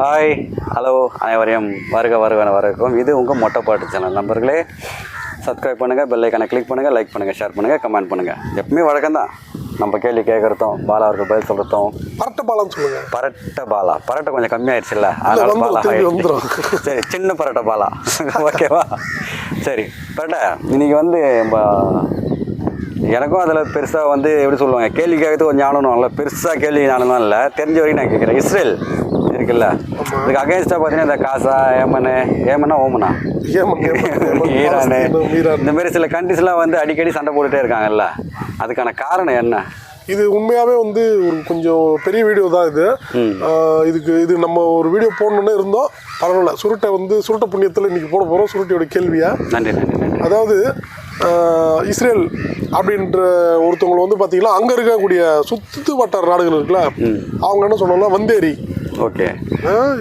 Hi hello அனைவரையும் வருக வருக வரக்கும் இது உங்கள் மொட்டைப்பாட்டு சேனல் நண்பர்களே சப்ஸ்கிரைப் பண்ணுங்கள் பெல் ஐக்கானை கிளிக் பண்ணுங்கள் லைக் பண்ணுங்கள் ஷேர் பண்ணுங்கள் கமெண்ட் பண்ணுங்கள் எப்பவுமே வழக்கம் தான். நம்ம கேள்வி கேட்குறதும் பாலா அவருக்கு பதில் சொல்கிறதும் பரட்ட பாலம் சொல்லுங்க. பரட்ட பாலா. பரட்டை கொஞ்சம் கம்மியாயிடுச்சுல்ல அதனால பாலா. சரி சின்ன பரட்டை பாலா. ஓகேவா சரி பரட்டை இன்னைக்கு வந்து நம்ம எனக்கும் அதில் பெருசாக வந்து எப்படி சொல்லுவாங்க கேள்வி கேட்கறது ஒரு ஞானம் இல்லை. பெருசாக கேள்வி ஞானம் இல்லை. தெரிஞ்ச வரைக்கும் நான் கேட்குறேன். இஸ்ரேல் இருக்குல்ல? இதுக்கு அகேன்ஸ்டாக பார்த்தீங்கன்னா இந்த காசா ஏமனு ஏமனா ஓமனா ஈரானு. இந்த மாதிரி சில கண்ட்ரிஸ்லாம் வந்து அடிக்கடி சண்டை போட்டுட்டே இருக்காங்கல்ல? அதுக்கான காரணம் என்ன? இது உண்மையாவே வந்து ஒரு கொஞ்சம் பெரிய வீடியோ தான் இது. இதுக்கு இது நம்ம ஒரு வீடியோ போடணுன்னு இருந்தோம். பரவாயில்ல சுருட்டை வந்து சுருட்டை புண்ணியத்தில் இன்னைக்கு போட போகிறோம் சுருட்டையோட கேள்வியா? நன்றி நன்றி நன்றி. அதாவது இஸ்ரேல் அப்படின்ற ஒருத்தவங்க வந்து பார்த்தீங்கன்னா அங்கே இருக்கக்கூடிய சுத்து வட்டார நாடுகள் இருக்குல்ல அவங்க என்ன சொன்னாங்கன்னா வந்தேரி. ஓகே.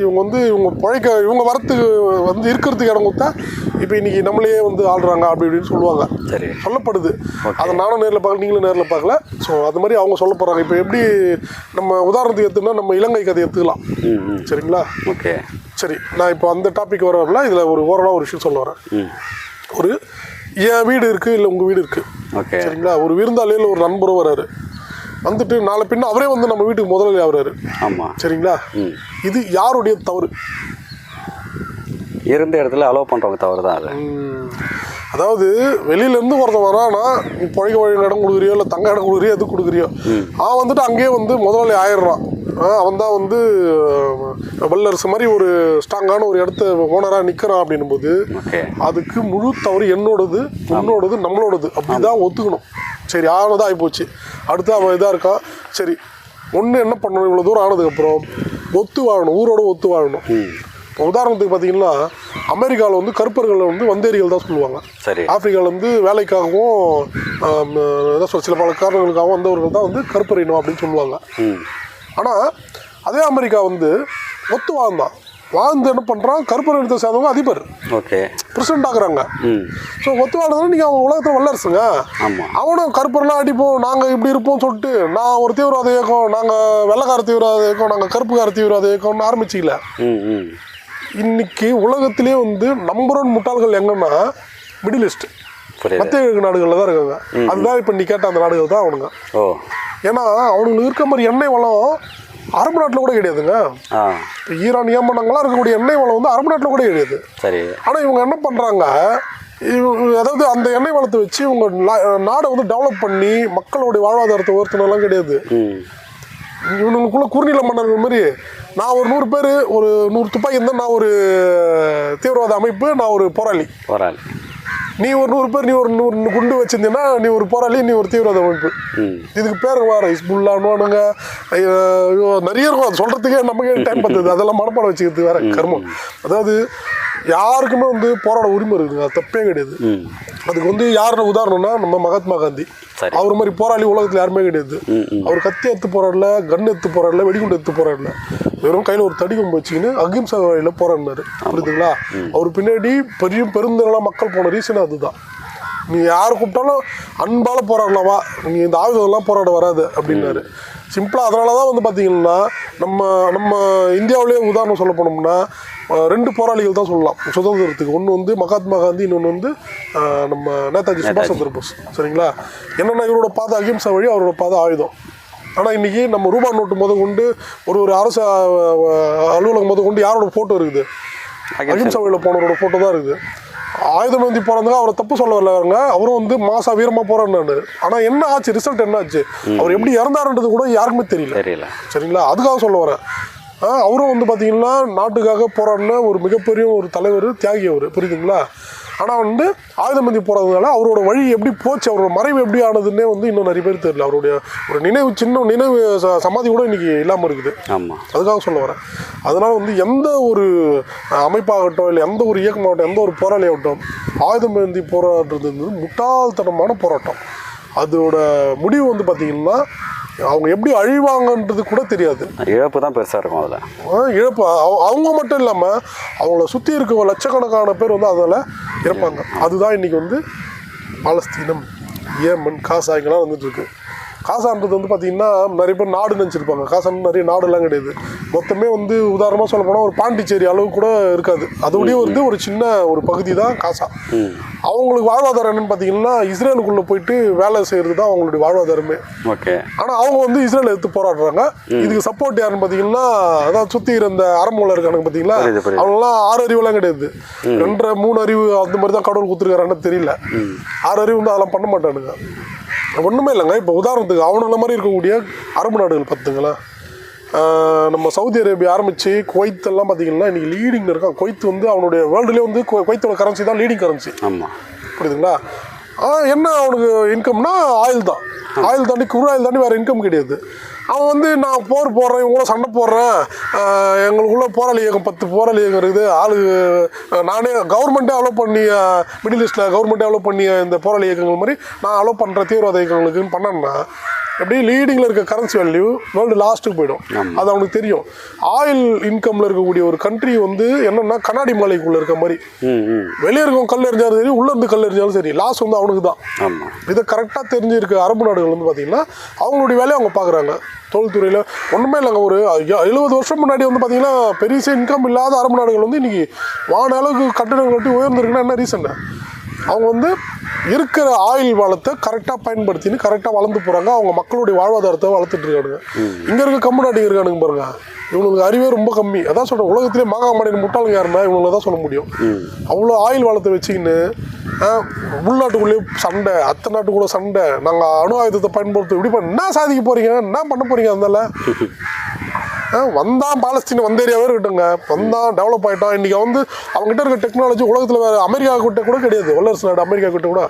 இவங்க வந்து இவங்க பழைக்க இவங்க வரத்துக்கு வந்து இருக்கிறதுக்கு இடம் கொடுத்தா இப்போ இன்னைக்கு நம்மளையே வந்து ஆள்றாங்க அப்படி இப்படின்னு சொல்லுவாங்க. சரி. சொல்லப்படுது. அதை நானும் நேரில் பார்க்கல நீங்களும் நேரில் பார்க்கல. ஸோ அது மாதிரி அவங்க சொல்ல போகிறாங்க இப்போ எப்படி நம்ம உதாரணத்துக்கு எடுத்துனா நம்ம இலங்கை கதை எடுத்துக்கலாம். சரிங்களா? ஓகே. சரி நான் இப்போ அந்த டாபிக் வர வரல இதில் ஒரு ஓரளவு ஒரு விஷயம் சொல்ல வரேன். ம். ஒரு என் வீடு இருக்குது இல்லை உங்கள் வீடு இருக்குது ஓகே. சரிங்களா? ஒரு விருந்தாளியில் ஒரு நண்பரும் வராரு. வந்துட்டு நாளை பின்ன அவரே வந்து நம்ம வீட்டுக்கு முதலாளி ஆகுறாரு. ஆமாம் சரிங்களா? இது யாருடைய தவறு? இருந்த இடத்துல அலோவ் பண்ணுறவங்க தவறு தான் அது அதாவது வெளியிலேருந்து ஒருத்தன் வரானா நீ பழைக்க வழி இடம் கொடுக்குறியோ இல்லை தங்க இடம் கொடுக்குறியோ எது கொடுக்குறியோ? அவன் வந்துட்டு அங்கேயே வந்து முதலாளி ஆயிடுறான். அவன் தான் வந்து வல்லரசு மாதிரி ஒரு ஸ்ட்ராங்கான ஒரு இடத்த ஓனராக நிற்கிறான் அப்படின்னும் போது அதுக்கு முழு தவறு என்னோடது உன்னோடது நம்மளோடது. அப்படி தான் ஒத்துக்கணும். சரி ஆனதாக ஆகிப்போச்சு அடுத்து அவன் இதாக இருக்கான் சரி ஒன்று என்ன பண்ணணும்? இவ்வளோ தூரம் ஆனதுக்கப்புறம் ஒத்து வாழணும் ஊரோட ஒத்து வாழணும். இப்போ உதாரணத்துக்கு பார்த்தீங்கன்னா அமெரிக்காவில் வந்து கருப்பர்களை வந்து வந்தேரிகள் தான் சொல்லுவாங்க. சரி. ஆப்பிரிக்காவில் வந்து வேலைக்காகவும் சொல்ல சில பல காரணங்களுக்காகவும் வந்தவர்கள் தான் வந்து கருப்பர் இனம் அப்படின்னு சொல்லுவாங்க. ஆனால் அதே அமெரிக்கா வந்து ஒத்து வாழ்ந்தான். வாழ்ந்து என்ன பண்ணுறான் கருப்பர் இனத்தை சேர்ந்தவங்க அதிபர். ஓகே. பிரசிடண்ட் ஆகுறாங்க. ஸோ ஒத்து வாழ்றதுனா நீங்கள் அவன் உலகத்தில் வல்லரசுங்க. அவனும் கருப்பரெல்லாம் அடிப்போம் நாங்கள் இப்படி இருப்போம் சொல்லிட்டு நான் ஒரு தீவிரவாத இயக்கம் நாங்கள் வெள்ளக்கார தீவிரவாத இயக்கம் நாங்கள் கருப்புக்கார தீவிரவாத இயக்கம்னு ஆரம்பிச்சிக்கல. இன்னைக்கு உலகத்திலே வந்து நம்பர் ஒன் முட்டாள்கள் எங்கன்னா மிடில் ஈஸ்ட் மத்திய கிழக்கு நாடுகளில் தான் இருக்காங்க. அதுதான் இப்போ நீ கேட்ட அந்த நாடுகள் தான் அவனுங்க. ஓ. ஏன்னா அவனுங்களுக்கு இருக்க மாதிரி எண்ணெய் வளம் அரபு நாட்டில் கூட கிடையாதுங்க. இப்போ ஈரான் ஏமனங்களாம் இருக்கக்கூடிய எண்ணெய் வளம் வந்து அரபு நாட்டில் கூட கிடையாது. சரி. ஆனால் இவங்க என்ன பண்ணுறாங்க அதாவது அந்த எண்ணெய் வளத்தை வச்சு இவங்க நாடை வந்து டெவலப் பண்ணி மக்களுடைய வாழ்வாதாரத்தை உயர்த்தினெல்லாம் கிடையாது. இவனுக்குள்ள குறுநில மன்னர்கள் மாதிரி நான் ஒரு நூறு பேர் ஒரு நூறு துப்பாக்கி இருந்தால் நான் ஒரு தீவிரவாத அமைப்பு நான் ஒரு போராளி. போராளி. நீ ஒரு நூறு பேர் நீ ஒரு நூறு குண்டு வச்சிருந்தீங்கன்னா நீ ஒரு போராளி நீ ஒரு தீவிரவாத அமைப்பு. இதுக்கு பேர் வேற ஹிஸ்புல்லானுவானுங்க நிறைய இருக்கும். அது சொல்கிறதுக்கே நமக்கு டைம் பத்துது. அதெல்லாம் மனப்பாடம் வச்சுக்கிறது வேற கர்மம். அதாவது யாருக்குமே வந்து போராட உரிமை இருக்குதுங்க அது தப்பே கிடையாது. அதுக்கு வந்து யாரோட உதாரணம்னா நம்ம மகாத்மா காந்தி. அவர் மாதிரி போராளி உலகத்தில் யாருமே கிடையாது. அவர் கத்தி எடுத்து போராடல கன் எடுத்து போராடல வெடிகுண்டு எடுத்து போராடல. வெறும் கையில் ஒரு தடி கொம்பு வச்சுக்கின்னு அகிம்சா வழியில் போராடினாரு. புரியுதுங்களா? அவர் பின்னாடி பெரிய பெருந்திரளாக மக்கள் போன ரீசன் அதுதான். நீ யார் கூப்பிட்டாலும் அன்பால போராடலாமா நீ இந்த ஆயுதம்லாம் போராட வராது அப்படின்னாரு. சிம்பிளாக அதனால தான் வந்து பார்த்தீங்கன்னா நம்ம நம்ம இந்தியாவிலேயே உதாரணம் சொல்ல போனோம்னா ரெண்டு போராளிகள் தான் சொல்லலாம். சுதந்திரத்துக்கு. ஒன்று வந்து மகாத்மா காந்தி இன்னொன்று வந்து நம்ம நேதாஜி சுபாஷ் சந்திர போஸ். சரிங்களா? என்னென்னா இவரோட பாதை அகிம்சா வழி அவரோட பாதை ஆயுதம். ஆனால் இன்றைக்கி நம்ம ரூபா நோட்டு முத கொண்டு ஒரு ஒரு அரசு அலுவலகம் முத கொண்டு யாரோட ஃபோட்டோ இருக்குது? அகிம்சா. வழியில் போனவரோட ஃபோட்டோ தான் இருக்குது. ஆயுதம் ஏந்தி போறதுக்கு அவரை தப்பு சொல்ல வரலங்க. அவரும் வந்து மாசா வீரமா போறாரு ஆனா என்ன ஆச்சு? ரிசல்ட் என்ன ஆச்சு? அவர் எப்படி இறந்தாருன்றது கூட யாருக்குமே தெரியல. தெரியல. சரிங்களா? அதுக்காக சொல்ல வரேன். அவரும் வந்து பார்த்தீங்கன்னா நாட்டுக்காக போராடின ஒரு மிகப்பெரிய ஒரு தலைவர் தியாகி அவர் புரியுதுங்களா? ஆனால் வந்து ஆயுதமந்தி போகிறதுனால அவரோட வழி எப்படி போச்சு அவரோட மறைவு எப்படி ஆனதுன்னே வந்து இன்னும் நிறைய பேர் தெரியல. அவருடைய ஒரு நினைவு சின்ன நினைவு சமாதி கூட இன்னைக்கு இல்லாமல் இருக்குது. ஆமாம் அதுக்காக சொல்ல வரேன். அதனால வந்து எந்த ஒரு அமைப்பாகட்டும் இல்லை எந்த ஒரு இயக்கமாகட்டும் எந்த ஒரு போராளி ஆகட்டும் ஆயுதம் ஏந்தி போராடுறது வந்து முட்டாள்தனமான போராட்டம். அதோட முடிவு வந்து பார்த்தீங்கன்னா அவங்க எப்படி அழிவாங்கன்றது கூட தெரியாது. இழப்பு தான் பெருசாக இருக்கும் அதில். இழப்பு. அவ- அவங்க மட்டும் இல்லாமல் அவங்கள சுற்றி இருக்க லட்சக்கணக்கான பேர் வந்து அதில் இறப்பாங்க. அதுதான் இன்னைக்கு வந்து பாலஸ்தீனம் ஏமன் காசா இங்கெல்லாம் வந்துட்டு இருக்கு காசான்றது வந்து பார்த்தீங்கன்னா நிறைய பேர் நாடு நினச்சிருப்பாங்க. காசான் நிறைய நாடுலாம் கிடையாது. மொத்தமே வந்து உதாரணமாக சொல்ல போனால் ஒரு பாண்டிச்சேரி அளவு கூட இருக்காது. அதோடய வந்து ஒரு சின்ன ஒரு பகுதி தான் காசா. அவங்களுக்கு வாழ்வாதாரம் என்னன்னு பார்த்தீங்கன்னா இஸ்ரேலுக்குள்ளே போயிட்டு வேலை செய்கிறது தான் அவங்களுடைய வாழ்வாதாரமே. ஓகே. ஆனால் அவங்க வந்து இஸ்ரேல் எடுத்து போராடுறாங்க. இதுக்கு சப்போர்ட் யாருன்னு பார்த்தீங்கன்னா அதான் சுற்றி இருந்த அரமூல இருக்கானுங்க பார்த்தீங்களா. அவங்களாம் ஆறு அறிவுலாம் கிடையாது. ரெண்டரை மூணு அறிவு அந்த மாதிரி தான் கடவுள் கொடுத்துருக்காருன்னு தெரியல. ஆறு அறிவு வந்து அதெல்லாம் பண்ண மாட்டானுங்க. ஒன்றுமே இல்லைங்க. இப்போ உதாரணத்துக்கு அவனுங்கள மாதிரி இருக்கக்கூடிய அரபு நாடுகள் பார்த்துங்களேன் நம்ம சவுதி அரேபியா ஆரம்பிச்சு குவைத் எல்லாம் பார்த்தீங்கன்னா இன்னைக்கு லீடிங்கில் இருக்கான். குவைத் வந்து அவனுடைய வேர்ல்டுலேயே வந்து குவை- குவைத்தோட கரன்சி தான் லீடிங் கரன்சி ஆமாம் புரியுதுங்களா? என்ன அவனுக்கு இன்கம்னா ஆயில் தான். ஆயில் தாண்டி குரு ஆயில் தாண்டி வேறு இன்கம் கிடையாது. அவன் வந்து நான் போர் போடுறேன் இவங்கள சண்டை போடுறேன். எங்களுக்குள்ள போராளி இயக்கம் பத்து போராளி இயக்கம் இருக்குது. ஆளு நானே கவர்மெண்ட்டே அலோவ் பண்ணி மிடில் ஈஸ்டில் கவர்மெண்ட்டே அலோவ் பண்ணி இந்த போராளி இயக்கங்கள் மாதிரி நான் அலோவ் பண்ணுற தீவிரவாத இயக்கங்களுக்குன்னு பண்ணேன்னா எப்படி லீடிங்கில் இருக்க கரன்சி வேல்யூ வேர்ல்டு லாஸ்ட்டுக்கு போயிடும். அது அவனுக்கு தெரியும். ஆயில் இன்கமில் இருக்கக்கூடிய ஒரு கண்ட்ரி வந்து என்னன்னா கண்ணாடி மலைக்குள்ளே இருக்க மாதிரி. வெளியே இருக்கவங்க கல் எறிஞ்சாலும் சரி உள்ள இருந்து கல் எறிஞ்சாலும் சரி லாஸ் வந்து அவனுக்கு தான் இதை கரெக்டாக தெரிஞ்சிருக்க அரபு நாடுகள் வந்து பார்த்தீங்கன்னா அவங்களுடைய வேலையை அவங்க பார்க்குறாங்க தொழில்துறையில் ஒன்றுமே இல்லைங்க. ஒரு எழுபது வருஷம் முன்னாடி வந்து பார்த்தீங்கன்னா பெரிய இன்கம் இல்லாத அரபு நாடுகள் வந்து இன்னைக்கு வான அளவுக்கு கட்டிடங்கள் கட்டி உயர்ந்திருக்குன்னா என்ன ரீசன் அவங்க வந்து இருக்கிற ஆயில் வளத்தை கரெக்டாக பயன்படுத்தின்னு கரெக்டாக வளர்ந்து போகிறாங்க அவங்க மக்களுடைய வாழ்வாதாரத்தை வளர்த்துட்டு இருக்கானுங்க. இங்கே இருக்க கம்பு நாட்டுக்கு இருக்கானுங்க பாருங்க. இவங்களுக்கு அறிவே ரொம்ப கம்மி. அதான் சொல்கிறேன் உலகத்திலே மாகாமாடின முட்டாளுங்க யாருன்னா இவங்களை தான் சொல்ல முடியும். அவ்வளோ ஆயில் வளத்தை வச்சுக்கின்னு உள்நாட்டுக்குள்ளேயே சண்டை அத்தை நாட்டுக்குள்ளே சண்டை. நாங்கள் அணு ஆயுதத்தை பயன்படுத்த இப்படி பண்ண என்ன சாதிக்க போகிறீங்க என்ன பண்ண போகிறீங்க அதனால வந்தான் பாலஸ்தீன் வந்த ஏரியாவே இருக்கட்டுங்க வந்தான் டெவலப் ஆயிட்டான். இன்னைக்கு வந்து அவங்ககிட்ட இருக்க டெக்னாலஜி உலகத்தில் வேற அமெரிக்கா கிட்ட கூட கிடையாது. வல்லரசு நாடு அமெரிக்கா கிட்ட கூட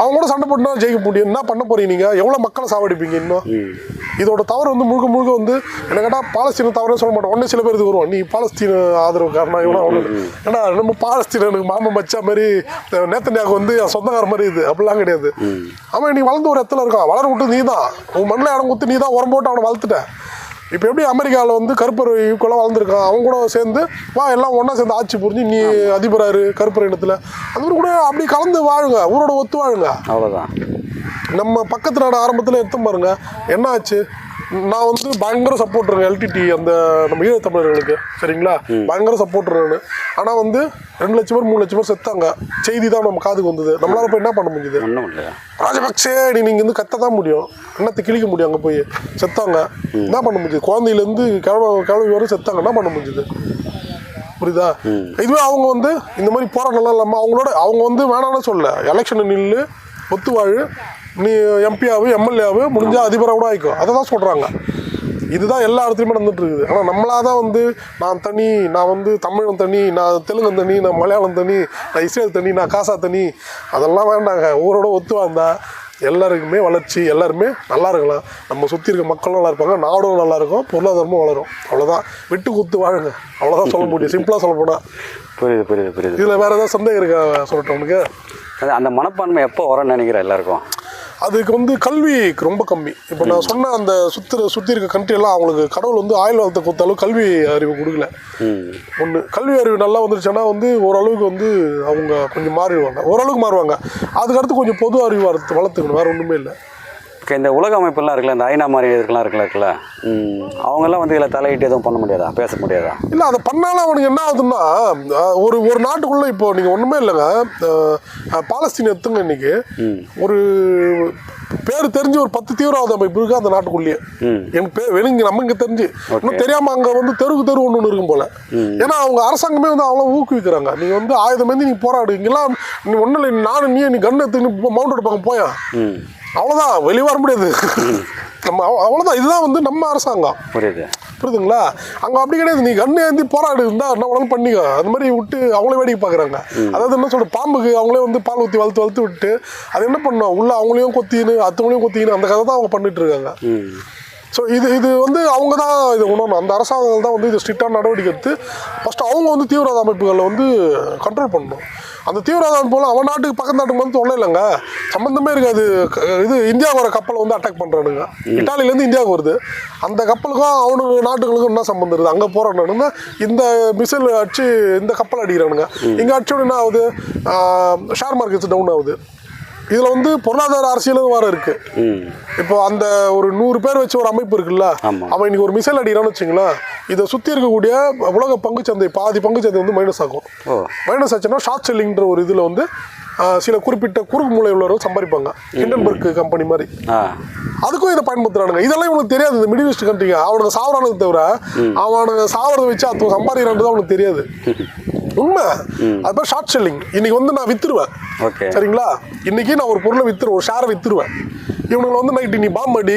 அவங்க கூட சண்டை போட்டுனா ஜெயிக்க முடியும். என்ன பண்ண போறீங்க நீங்க? எவ்வளோ மக்களை சாவடிப்பீங்க இன்னும்? இதோட தவறு வந்து முழுக்க முழுக்க வந்து என்ன கேட்டால் பாலஸ்தீன தவறே சொல்ல மாட்டோம். உடனே சில பேர் இது வருவோம் நீ பாலஸ்தீன ஆதரவு காரணம் இவனா அவனு. ஏன்னா நம்ம பாலஸ்தீனனுக்கு மாமா மச்சா மாதிரி நேத்தனியாக வந்து சொந்தக்கார மாதிரி இது. அப்படிலாம் கிடையாது. அவன் நீ வளர்ந்து ஒரு இடத்துல இருக்கான். வளர விட்டு நீ தான் உன் மண்ணில் இடம் கொடுத்து நீ தான் உரம் போட்டு அவனை வளர்த்துட்ட. இப்போ எப்படி அமெரிக்காவில் வந்து கருப்பர் ஈக்குவலாக வளர்ந்துருக்கான் அவன் கூட சேர்ந்து வா எல்லாம் ஒன்றா சேர்ந்து ஆட்சி புரிஞ்சு நீ அதிபராரு கருப்பர் இனத்தில். அந்த கூட அப்படி கலந்து வாழுங்க ஊரோட ஒத்து வாழுங்க. அவ்வளோதான் நம்ம பக்கத்து நாடு ஆரம்பத்தில் எடுத்து பாருங்க என்ன ஆச்சு? நான் வந்து பயங்கர சப்போர்ட்டுருங்க எல்டிடி அந்த நம்ம ஈழத்தமிழர்களுக்கு சரிங்களா? பயங்கர சப்போர்ட்டர் நான். ஆனால் வந்து ரெண்டு லட்சம் பேர் மூணு லட்சம் பேர் செத்தாங்க. செய்தி தான் நம்ம காதுக்கு வந்தது. நம்மளால போய் என்ன பண்ண முடியுது? ஒன்றும் இல்லையா? ராஜபக்சே நீ நீங்கள் வந்து கத்த தான் முடியும். என்னத்தை கிழிக்க முடியும் அங்கே போய்? செத்தாங்க. என்ன பண்ண முடியுது? குழந்தையிலேருந்து கிழமை கிழமை வரை செத்தாங்க. என்ன பண்ண முடியுது? புரியுதா? இதுவே அவங்க வந்து இந்த மாதிரி போராட்டம்லாம் இல்லாமல் அவங்களோட அவங்க வந்து வேணாம்னு சொல்ல எலெக்ஷன் நில்லு ஒத்து வாழு நீ எம்பியாவு எம்எல்ஏவு முடிஞ்சா அதிபராக கூட ஆயிக்கோ. அதை தான் சொல்கிறாங்க இதுதான் எல்லா இடத்துலையுமே நடந்துட்டு இருக்குது ஆனால் நம்மளா தான் வந்து நான் தனி நான் வந்து தமிழன் தனி நான் தெலுங்கன் தனி நான் மலையாளம் தனி நான் இஸ்ரேல் தனி நான் காசா தனி அதெல்லாம் வேண்டாங்க. ஊரோட ஒத்து வந்தா எல்லாருக்குமே வளர்ச்சி எல்லாருமே நல்லா இருக்கலாம். நம்ம சுற்றி இருக்க மக்களும் நல்லா இருப்பாங்க நாடும் நல்லா இருக்கும் பொருளாதாரமும் வளரும். அவ்வளோதான் விட்டு குத்து வாழுங்க. அவ்வளோதான் சொல்ல முடியும். சிம்பிளாக சொல்ல போனால் புரியுது புரியுது புரியுது. இதில் வேறு ஏதாவது சந்தேகம் இருக்கா சொல்லட்டும் உனக்கு அந்த மனப்பான்மை எப்போ வரும்னு நினைக்கிறேன் எல்லாருக்கும்? அதுக்கு வந்து கல்வி ரொம்ப கம்மி. இப்போ நான் சொன்ன அந்த சுற்றி சுற்றி இருக்க எல்லாம் அவங்களுக்கு கடவுள் வந்து ஆயுள் வளத்தை கொடுத்தாலும் கல்வி அறிவு கொடுக்கல. ஒன்று கல்வி அறிவு நல்லா வந்துருச்சுன்னா வந்து ஓரளவுக்கு வந்து அவங்க கொஞ்சம் மாறிடுவாங்க. ஓரளவுக்கு மாறுவாங்க. அதுக்கடுத்து கொஞ்சம் பொது அறிவு வளர்த்து வளர்த்துக்கணும். வேறு ஒன்றுமே இல்லை. இந்த உலக அமைப்பெல்லாம் இருக்குல்ல இந்த ஐநா மாதிரி இதுக்கெல்லாம் இருக்குல்ல இருக்குல்ல? அவங்கெல்லாம் வந்து இதில் தலையிட்டு எதுவும் பண்ண முடியாதா? பேச முடியாதா? இல்லை அதை பண்ணாலும் அவனுக்கு என்ன ஆகுதுன்னா ஒரு ஒரு நாட்டுக்குள்ளே இப்போ நீங்கள் ஒன்றுமே இல்லைங்க. அஹ், அஹ், பாலஸ்தீன் எடுத்துங்க இன்னைக்கு. ஒரு பேர் தெரிஞ்சு ஒரு பத்து தீவிரவாத அமைப்பு இருக்கு அந்த நாட்டுக்குள்ளேயே. எனக்கு பேர் வெளிங்க நம்ம இங்கே தெரிஞ்சு. இன்னும் தெரியாம அங்கே வந்து தெருவுக்கு தெரு ஒன்று ஒன்று இருக்கும் போல. ஏன்னா அவங்க அரசாங்கமே வந்து அவ்வளோ ஊக்குவிக்கிறாங்க. நீங்கள் வந்து ஆயுதம் வந்து நீ போராடு. இங்கெல்லாம் நீ ஒன்றும் இல்லை நானும் நீ நீ கன் எடுத்து மவுண்ட் எடுப்பாங்க போயா. அவ்வளோதான் வெளியே வர முடியாது. நம்ம அவ்- அவ்வளோதான் இதுதான் வந்து நம்ம அரசாங்கம். புரியுது. புரியுதுங்களா அங்கே அப்படி கிடையாது. நீ கண்ணு ஏந்தி போராடு இருந்தா என்ன உடனே பண்ணிக்கோ. அந்த மாதிரி விட்டு அவங்களே வேடிக்கை பார்க்குறாங்க. அதாவது என்ன சொல்ற பாம்புக்கு அவங்களே வந்து பால் ஊற்றி வளர்த்து வளர்த்து விட்டு அது என்ன பண்ணும்? உள்ள அவங்களையும் கொத்தின்னு அத்தவங்களையும் கொத்தின்னு அந்த கதை தான் அவங்க பண்ணிட்டு இருக்காங்க. ஸோ இது இது வந்து அவங்க தான் இது உணரணும். அந்த அரசாங்கம் தான் வந்து இது ஸ்ட்ரிக்டான நடவடிக்கை எடுத்து ஃபஸ்ட்டு அவங்க வந்து தீவிரவாத அமைப்புகளை வந்து கண்ட்ரோல் பண்ணணும். அந்த தீவிரவாத அமைப்புகள் அவன் நாட்டுக்கு பக்கத்து நாட்டுக்கு வந்து தொல்லை இல்லைங்க. சம்மந்தமே இருக்காது. இது இந்தியாவுக்கு வர கப்பலை வந்து அட்டாக் பண்ணுறானுங்க இட்டாலியிலேருந்து இந்தியாவுக்கு வருது. அந்த கப்பலுக்கும் அவனுக்கு நாட்டுகளுக்கும் என்ன சம்மந்தம் இருக்குது? அங்கே போகிறானுன்னா இந்த மிசைல் அடிச்சு இந்த கப்பல் அடிக்கிறானுங்க. இங்கே அடிச்சோட என்ன ஆகுது? ஷேர் மார்க்கெட்ஸ் டவுன் ஆகுது. இதுல வந்து பொருளாதார அரசியலும் வேற இருக்கு. ம். இப்போ அந்த ஒரு நூறு பேர் வச்சு ஒரு அமைப்பு இருக்குல்ல. அவன் இன்னைக்கு ஒரு மிசைல் அடிக்கிறான்னு வச்சுங்களேன் இதை சுத்தி இருக்கக்கூடிய உலக பங்கு சந்தை பாதி பங்கு சந்தை வந்து மைனஸ் ஆகும். மைனஸ் ஆச்சுன்னா ஷார்ட் செல்லிங்ன்ற ஒரு இதுல வந்து சில குறிப்பிட்ட குறுக்கு மூலை உள்ளவர்கள் சம்பாதிப்பாங்க. ஹிண்டன்பர்க் கம்பெனி மாதிரி. அதுக்கும் இதை பயன்படுத்துறானுங்க. இதெல்லாம் இவனுக்கு தெரியாது. இந்த மிடில் ஈஸ்ட் கண்ட்ரிங்க அவனுக்கு சாவறானுக்கு தவிர அவனுக்கு சாவறதை வச்சு அது சம்பாதிக்கிறான்றது அவனுக்கு தெரியாது. உண்மை. அது ஷார்ட் செல்லிங் இன்னைக்கு வந்து நான் வித்துருவேன். ஓகே. சரிங்களா? இன்னைக்கு நான் ஒரு பொருளை வித்துருவேன் ஒரு ஷேரை வித்துருவேன். இவனுங்களை வந்து நைட்டு நீ பாம்பு அடி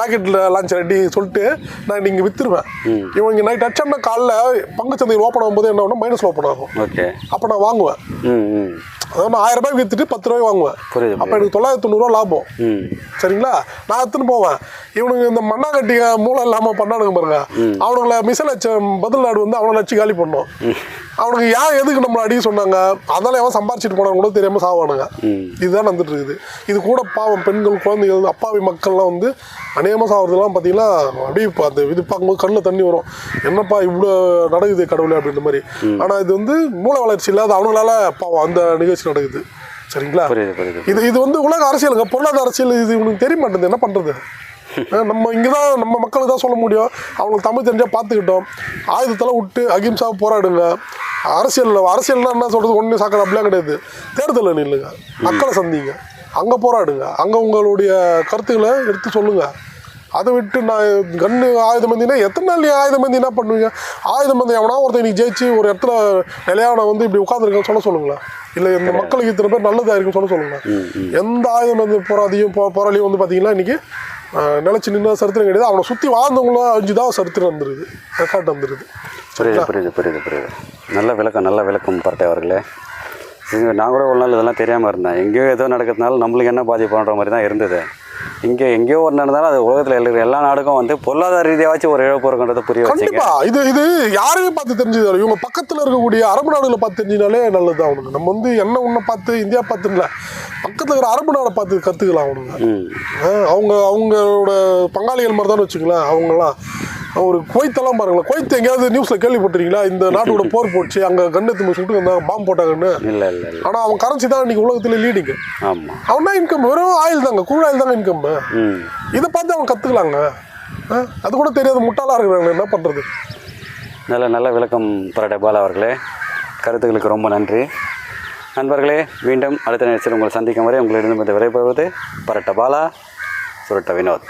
ராக்கெட்டில் லான்ச் அடி சொல்லிட்டு நான் நீங்கள் வித்துருவேன். இவங்க நைட் அடிச்சோம்னா காலைல பங்கு சந்தை ஓப்பன் ஆகும்போது என்ன ஆகும் மைனஸ் ஓப்பன் ஆகும். ஓகே. அப்போ நான் வாங்குவேன். அதாவது நான் ஆயிரம் ரூபாய் வித்துட்டு பத்து ரூபாய் வாங்குவேன். அப்போ எனக்கு தொள்ளாயிரத்தி தொண்ணூறுவா லாபம். சரிங்களா? நான் எடுத்துன்னு போவேன். இவனுங்க இந்த மண்ணாங்கட்டிங்க மூளை இல்லாமல் பண்ணானுங்க பாருங்க. அவனுங்கள மிசல் அச்ச பதில் நாடு வந்து அவனை அடிச்சு காலி பண்ணோம். அவனுக்கு ஏன் எதுக்கு நம்மளை அடிக்க சொன்னாங்க? அதனால எவன் சம்பாரிச்சிட்டு போனாங்க கூட தெரியாம சாவானுங்க. இதுதான் நடந்துட்டு இருக்குது. இது கூட பாவம் பெண்கள் குழந்தைகள் அப்பாவி மக்கள்லாம் வந்து அநேகமாக சாவறதுலாம் பார்த்தீங்கன்னா அப்படியே இப்போ அந்த இது பார்க்கும்போது கண்ணில் தண்ணி வரும். என்னப்பா இவ்வளோ நடக்குது கடவுளே அப்படின்ற மாதிரி. ஆனால் இது வந்து மூளை வளர்ச்சி இல்லாத அவனுங்களால பாவம் அந்த நிகழ்ச்சி நடக்குது. சரிங்களா? இது இது வந்து உலக அரசியலுங்க. பொருளாதார அரசியல் இது இவனுக்கு தெரிய மாட்டேங்குது. என்ன பண்ணுறது நம்ம இங்கே தான் நம்ம மக்களுக்கு தான் சொல்ல முடியும். அவங்களுக்கு தமிழ் தெரிஞ்சால் பார்த்துக்கிட்டோம். ஆயுதத்தெல்லாம் விட்டு அகிம்சாவை போராடுங்க. அரசியல் அரசியல்னா என்ன சொல்கிறது ஒன்றும் சாக்கடை அப்படிலாம் கிடையாது. தேர்தலில் நில்லுங்க மக்களை சந்திங்க. அங்கே போராடுங்க. அங்கே உங்களுடைய கருத்துக்களை எடுத்து சொல்லுங்கள் அதை விட்டு நான் கன்று ஆயுதம் மந்தினா எத்தனை நாள் நீ ஆயுதம் மந்தி என்ன பண்ணுவீங்க? ஆயுதம் மந்தி எவனா ஒருத்தன் நீ ஜெயிச்சு ஒரு இடத்துல நிலையான வந்து இப்படி உட்காந்துருக்கேன்னு சொல்ல சொல்லுங்களேன். இல்லை இந்த மக்களுக்கு இத்தனை பேர் நல்லதாக இருக்குன்னு சொல்ல சொல்லுங்களேன். எந்த ஆயுதம் வந்து போராதியும் போராளியும் வந்து பார்த்தீங்கன்னா இன்னைக்கு ஆஹ், நிலைச்சு நின்ன சரித்திரம் கிடையாது. அவனை சுற்றி வாழ்ந்தவங்களும் அஞ்சு தான் சரித்திரம் வந்துருது ரெக்கார்ட் வந்துருது புரியுது புரியுது புரியுது புரியுது. நல்ல விளக்கம் நல்ல விளக்கம் பரட்டை அவர்களே. நான் கூட ஒரு நாள் இதெல்லாம் தெரியாமல் இருந்தேன். எங்கேயோ ஏதோ நடக்கிறதுனால நம்மளுக்கு என்ன பாதிப்புன்ற மாதிரி தான் இருந்தது. இங்கே எங்கேயோ ஒரு நடந்தாலும் அது உலகத்தில் இருக்கிற எல்லா நாடுக்கும் வந்து பொருளாதார ரீதியாச்சும் ஒரு இழப்பு இருக்குன்றதை புரிய வச்சுங்க. கண்டிப்பா. இது இது யாரையும் பார்த்து தெரிஞ்சது இவங்க பக்கத்துல இருக்கக்கூடிய அரபு நாடுகளை பார்த்து தெரிஞ்சினாலே நல்லது அவனுக்கு. நம்ம வந்து என்ன ஒன்றை பார்த்து இந்தியா பார்த்து இல்லை பக்கத்துல இருக்கிற அரபு நாடை பார்த்து கற்றுக்கலாம் அவனுங்க. ஆஹ் அவங்க அவங்களோட பங்காளிகள் மாதிரி தான் வச்சுங்களேன் அவங்களாம் ஒரு குவைத்தெல்லாம் பாருங்களேன். குவைத் எங்கேயாவது நியூஸில் கேள்விப்பட்டிருக்கீங்களா? இந்த நாட்டோட போர் போச்சு அங்கே கண்ணெத்து சுட்டு வந்தாங்க பாம்பு போட்டாங்கன்னு. இல்லை இல்லை ஆனால் அவன் கரன்சி தான் இன்னைக்கு உலகத்துல லீடிங்கு ஆமாம் அவனா இன்கம் வெறும் ஆயில் தாங்க குழு ஆயில் தாங்க இன்கம் ம். இதை பார்த்து அவன் கற்றுக்கலாங்க அது கூட தெரியாத முட்டாளாக இருக்கிறாங்க என்ன பண்ணுறது நல்ல நல்ல விளக்கம் பரட்டை பாலா அவர்களே. கருத்துக்களுக்கு ரொம்ப நன்றி. நண்பர்களே மீண்டும் அடுத்த நிகழ்ச்சியில் உங்களை சந்திக்கும் வரை உங்களிடம் விடைபெறுவது பரட்ட பாலா சுரட்ட வினோத்.